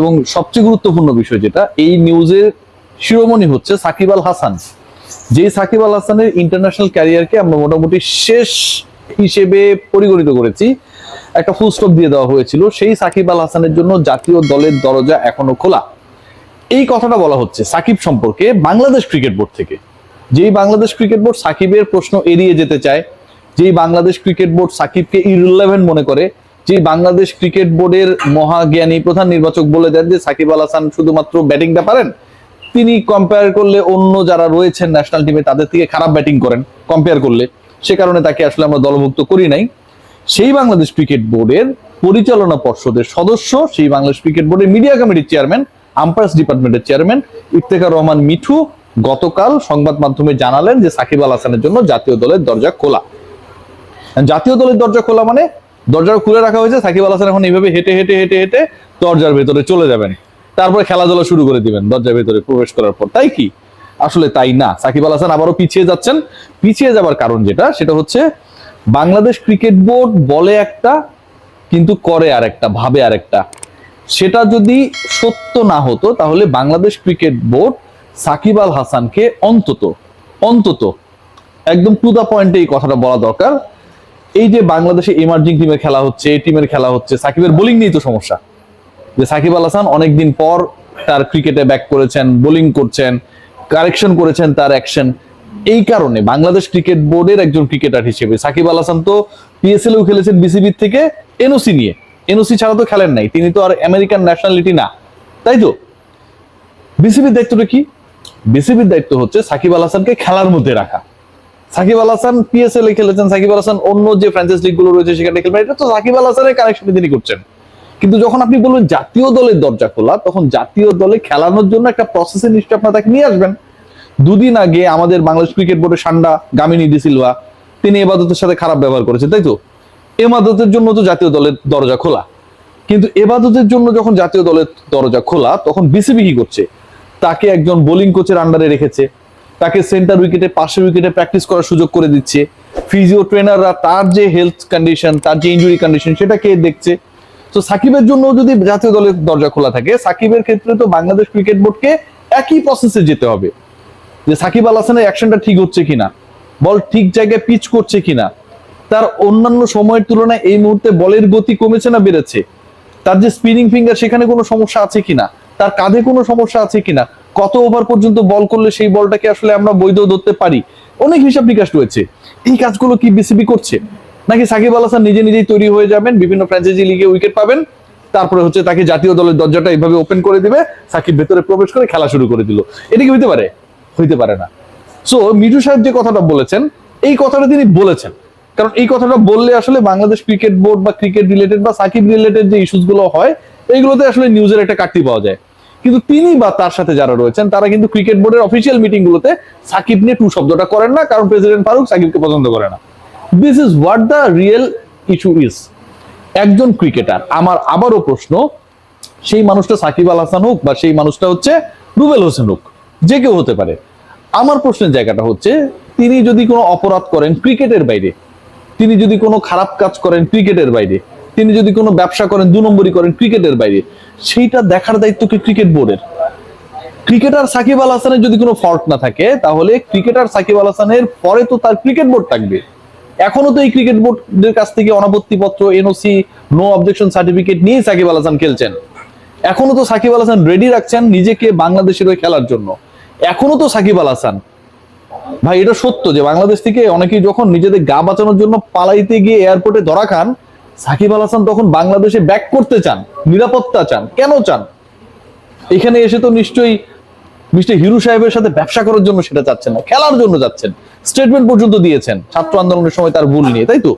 এবং সবচেয়ে গুরুত্বপূর্ণ বিষয় যেটা, এই নিউজের শিরোমণি হচ্ছে সাকিব আল হাসান। যে সাকিব আল হাসানের ইন্টারন্যাশনাল ক্যারিয়ারকে আমরা মোটামুটি শেষ হিসেবে পরিগণিত করেছি, একটা ফুল স্টপ দিয়ে দেওয়া হয়েছিল, সেই সাকিব আল হাসানের জন্য জাতীয় দলের দরজা এখনও খোলা। এই কথাটা বলা হচ্ছে সাকিব সম্পর্কে বাংলাদেশ ক্রিকেট বোর্ড থেকে। যেই বাংলাদেশ ক্রিকেট বোর্ড সাকিবের প্রশ্ন এড়িয়ে যেতে চায়, যেই বাংলাদেশ ক্রিকেট বোর্ড সাকিবকে ইররিলেভেন্ট মনে করে যে বাংলাদেশ ক্রিকেট বোর্ডের মহাজ্ঞানী প্রধান নির্বাচক বলে দেন যে সাকিব আল হাসান শুধুমাত্র ব্যাটিংটা পারেন, তিনি কম্পেয়ার করলে অন্য যারা রয়েছেন ন্যাশনাল টিমে তাদের থেকে খারাপ ব্যাটিং করেন কম্পেয়ার করলে। সে কারণে তাকে আসলে আমরা দলভুক্ত করি নাই। সেই বাংলাদেশ ক্রিকেট বোর্ডের পরিচালনা পর্ষদের সদস্য, সেই বাংলাদেশ ক্রিকেট বোর্ডের মিডিয়া কমিটির চেয়ারম্যান আম্পায়ার্স ডিপার্টমেন্টের চেয়ারম্যান ইফতেখার রহমান মিঠু গতকাল সংবাদ মাধ্যমে জানালেন যে সাকিব আল হাসানের জন্য জাতীয় দলের দরজা খোলা। জাতীয় দলের দরজা খোলা মানে দরজা খুলে রাখা হয়েছে, সাকিব আল হাসান এখন এইভাবে হেঁটে হেঁটে হেঁটে হেঁটে দরজার ভেতরে চলে যাবেন। তারপরে খেলাধুলা শুরু করে দিবেন, দরজার ভেতরে প্রবেশ করার পর। তাই কি? আসলে তাই না। সাকিব আল হাসান আবারও পিছিয়ে যাচ্ছেন। পিছিয়ে যাবার কারণ যেটা, সেটা হচ্ছে বাংলাদেশ ক্রিকেট বোর্ড বলে একটা, কিন্তু করে আর একটা ভাবে আর একটা সেটা যদি সত্য না হতো, তাহলে বাংলাদেশ ক্রিকেট বোর্ড সাকিব আল হাসানকে অন্তত অন্তত একদম টু দা পয়েন্টে এই কথাটা বলা দরকার। এই যে বাংলাদেশে ইমার্জিং টিমের খেলা হচ্ছে, এই টিমের খেলা হচ্ছে, সাকিবের বোলিং নিয়েই তো সমস্যা। যে সাকিব আল হাসান অনেকদিন পর তার ক্রিকেটে ব্যাক করেছেন বোলিং করছেন কারেকশন করেছেন তার অ্যাকশন এই কারণে বাংলাদেশ ক্রিকেট বোর্ডের একজন ক্রিকেটার হিসেবে সাকিব আল হাসান তো এও খেলেছেন বিসিবির থেকে এনওসি নিয়ে। এনওসি ছাড়া তো খেলেন নাই, তিনি তো আর আমেরিকান ন্যাশনালিটি না। তাই তো? বিসিবির দায়িত্বটা কি? বিসিবির দায়িত্ব হচ্ছে সাকিব আল হাসানকে খেলার মধ্যে রাখা। সাকিব আল হাসান পিএসএল এ খেলেছেন, সাকিব আল হাসান অন্য যে ফ্র্যাঞ্চাইজ লিগগুলো রয়েছে সেখানে খেলবেন। এটা তো সাকিব আল হাসানের কানেকশনে তিনি করছেন। কিন্তু যখন আপনি বলবেন জাতীয় দলের দরজা খোলা, তখন জাতীয় দলে খেলানোর জন্য একটা প্রসেসে নিশ্চয় আপনার তাকে নিয়ে আসবেন। দুদিন আগে আমাদের বাংলাদেশ ক্রিকেট বোর্ডের সান্ডা গামিনী ডি সিলভা, তিনি এবাদতের সাথে খারাপ ব্যবহার করেছেন, তাই তো? এবাদতের জন্য তো জাতীয় দলের দরজা খোলা। কিন্তু এবাদতের জন্য যখন জাতীয় দলের দরজা খোলা, তখন বিসিবি কি করছে? তাকে একজন বোলিং কোচের আন্ডারে রেখেছে। তাকে সেন্টার উইকেটে পাশের উইকেটে প্র্যাকটিস করার সুযোগ করে দিচ্ছে। ফিজিও ট্রেনাররা তার যে হেলথ কন্ডিশন তার যে ইনজুরি কন্ডিশন সেটাকে দেখছে। তো সাকিবের জন্য যদি জাতীয় দলের দরজা খোলা থাকে, সাকিবের ক্ষেত্রে তো বাংলাদেশ ক্রিকেট বোর্ডকে একই প্রসেসে যেতে হবে। যে সাকিব আল হাসানের অ্যাকশনটা ঠিক হচ্ছে কিনা বল ঠিক জায়গায় পিচ করছে কিনা, তার অন্যান্য সময়ের তুলনায় এই মুহূর্তে বলের গতি কমেছে না বেড়েছে? তার যে স্পিনিং ফিঙ্গার সেখানে কোনো সমস্যা আছে কিনা? তার কাঁধে কোনো সমস্যা আছে কিনা? কত ওভার পর্যন্ত বল করলে সেই বলটাকে আসলে আমরা বৈধ ধরতে পারি? অনেক হিসাব নিকাশ রয়েছে। এই কাজগুলো কি বিসিবি করছে? নাকি সাকিব আল হাসান নিজে নিজেই তৈরি হয়ে যাবেন, বিভিন্ন ফ্র্যাঞ্চাইজি লিগে উইকেট পাবেন, তারপরে হচ্ছে তাকে জাতীয় দলের দরজাটা এইভাবে ওপেন করে দিবে, সাকিব ভেতরে প্রবেশ করে খেলা শুরু করে দিল। এটা কি হইতে পারে? হইতে পারে না। সো মিঠু সাহেব যে কথাটা বলেছেন, এই কথাটা তিনি বলেছেন। কারণ এই কথাটা বললে আসলে বাংলাদেশ ক্রিকেট বোর্ড বা ক্রিকেট রিলেটেড বা সাকিব রিলেটেড যে ইস্যুসগুলো হয়, এইগুলোতে আসলে নিউজের একটা কাটতি পাওয়া যায়। কিন্তু তিনি বা তার সাথে যারা রয়েছেন, তারা কিন্তু ক্রিকেট বোর্ডের অফিসিয়াল মিটিং গুলোতে সাকিব নিয়ে টু শব্দটা করেন না, কারণ প্রেসিডেন্ট ফারুক সাকিবকে পছন্দ করে না। This is what the real issue is একজন ক্রিকেটার আমার আবারও প্রশ্ন, সেই মানুষটা সাকিব আল হাসান হোক বা সেই মানুষটা হচ্ছে রুবেল হোসেন হোক, যে কেউ হতে পারে। আমার প্রশ্নের জায়গাটা হচ্ছে, তিনি যদি কোনো অপরাধ করেন ক্রিকেটের বাইরে, তিনি যদি কোনো খারাপ কাজ করেন ক্রিকেটের বাইরে তিনি যদি কোনো ব্যবসা করেন, দু নম্বরই করেন ক্রিকেটের বাইরে, সেইটা দেখার দায়িত্ব কি ক্রিকেট বোর্ডের? ক্রিকেটার সাকিব আল হাসানের যদি কোনো ফল্ট না থাকে, তাহলে ক্রিকেটার সাকিব আল হাসানের পরে তো তার ক্রিকেট বোর্ড থাকবে। এখনও তো এই ক্রিকেট বোর্ডের কাছ থেকে অনাপত্তি পত্র এনওসি নো অবজেকশন সার্টিফিকেট নিয়ে সাকিব আল হাসান খেলছেন। এখনও তো সাকিব আল হাসান রেডি রাখছেন নিজেকে বাংলাদেশের হয়ে খেলার জন্য। এখনও তো সাকিব আল হাসান। ভাই, এটা সত্য যে বাংলাদেশ থেকে অনেকেই যখন নিজেদের গা বাঁচানোর জন্য পালাইতে গিয়ে এয়ারপোর্টে ধরা খান সাকিব আল হাসান তখন বাংলাদেশে ব্যাক করতে চান নিরাপত্তা চান কেন চান? এখানে এসে তো নিশ্চয়ই মিস্টার হিরু সাহেবের সাথে ব্যবসা করার জন্য সেটা চাচ্ছেন না খেলার জন্য যাচ্ছেন। স্টেটমেন্ট পর্যন্ত দিয়েছেন ছাত্র আন্দোলনের সময় তার ভুল নিয়ে তাই তো?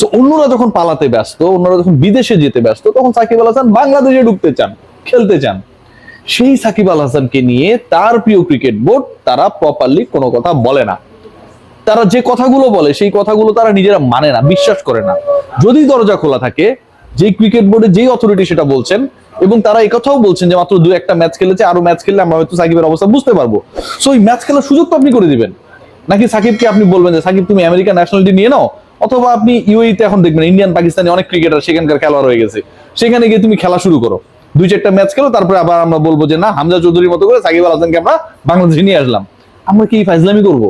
So, অন্যরা যখন পালাতে ব্যস্ত অন্যরা যখন বিদেশে যেতে ব্যস্ত তখন সাকিব আল হাসান বাংলাদেশে ঢুকতে চান খেলতে চান। সেই সাকিব আল হাসানকে নিয়ে তার প্রিয় ক্রিকেট বোর্ড তারা প্রপারলি কোনো কথা বলে না। তারা যে কথাগুলো বলে, সেই কথাগুলো তারা নিজেরা মানে না, বিশ্বাস করে না। যদি দরজা খোলা থাকে যে ক্রিকেট বোর্ডে যেই অথরিটি সেটা বলছেন, এবং তারা এই কথাও বলছেন যে মাত্র দু একটা ম্যাচ খেলেছে, আরও ম্যাচ খেললে আমরা হয়তো সাকিবের অবস্থা বুঝতে পারব। সো এই ম্যাচ খেলার সুযোগ তো আপনি করে দিবেন। নাকি সাকিবকে আপনি বলবেন যে, সাকিব, তুমি আমেরিকান ন্যাশনালিটি নিয়ে নাও? অথবা আপনি ইউএইতে এখন দেখবেন ইন্ডিয়ান পাকিস্তানি অনেক ক্রিকেটার সেখানকার খেলোয়াড় হয়ে গেছে। সেখানে গিয়ে তুমি খেলা শুরু করো। দুই চারটা ম্যাচ খেলো, তারপরে আবার আমরা বলব যে, না, হামজা চৌধুরীর মতো করে সাকিব আল হাসানকে আমরা বাংলাদেশে নিয়ে আসলাম। আমরা কি ফাইজলামি করব?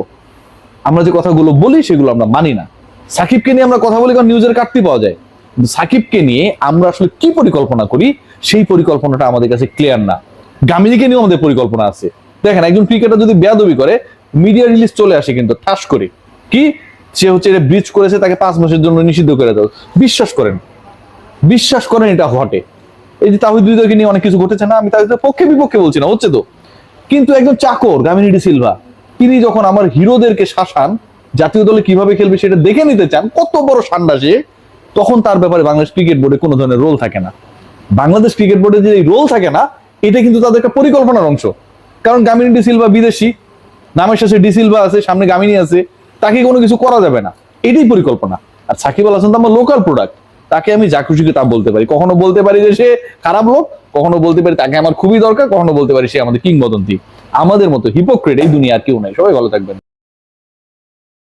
আমরা যে কথাগুলো বলি সেগুলো আমরা মানি না। সাকিবকে নিয়ে আমরা কথা বলি কারণ নিউজের কাটতি পাওয়া যায়। কিন্তু সাকিবকে নিয়ে আমরা আসলে কি পরিকল্পনা করি, সেই পরিকল্পনাটা আমাদের কাছে ক্লিয়ার না। গামিনীকে নিয়েও আমাদের পরিকল্পনা আছে। দেখেন, একজন ক্রিকেটার যদি বেয়াদবি করে মিডিয়া রিলিজ চলে আসে কিন্তু ঠাস করে। কি? সে হচ্ছে এটা ব্রিজ করেছে, তাকে পাঁচ মাসের জন্য নিষিদ্ধ করে দাও বিশ্বাস করেন। বিশ্বাস করেন এটা ঘটে। এই যে তাহিদ হৃদয়কে নিয়ে অনেক কিছু ঘটেছে না, আমি তাদের পক্ষে বিপক্ষে বলছি না, হচ্ছে তো। কিন্তু একজন চাকর গামিনীডি সিলভা তিনি যখন আমার হিরোদেরকে শাসান, জাতীয় দলে কীভাবে খেলবে সেটা দেখে নিতে চান, কত বড় সান্ডা সে তখন তার ব্যাপারে বাংলাদেশ ক্রিকেট বোর্ডে কোনো ধরনের রোল থাকে না। বাংলাদেশ ক্রিকেট বোর্ডে যে রোল থাকে না, এটা কিন্তু তাদের একটা পরিকল্পনার অংশ। কারণ গামিনী ডি সিলভা বিদেশি, নামের শেষে ডি সিলভা আছে, সামনে গামিনী আছে, তাকে কোনো কিছু করা যাবে না। এটাই পরিকল্পনা। আর সাকিব আল হাসান তো আমার লোকাল প্রোডাক্ট তাকে আমি যা খুশিকে তা বলতে পারি। কখনো বলতে পারি যে সে খারাপ লোক, কখনো বলতে পারি তাকে আমার খুবই দরকার, কখনো বলতে পারি সে আমাদের কিংবদন্তি। আমাদের মতো হিপোক্রেট এই দুনিয়া আর কেউ নাই। সবাই ভালো থাকবেন।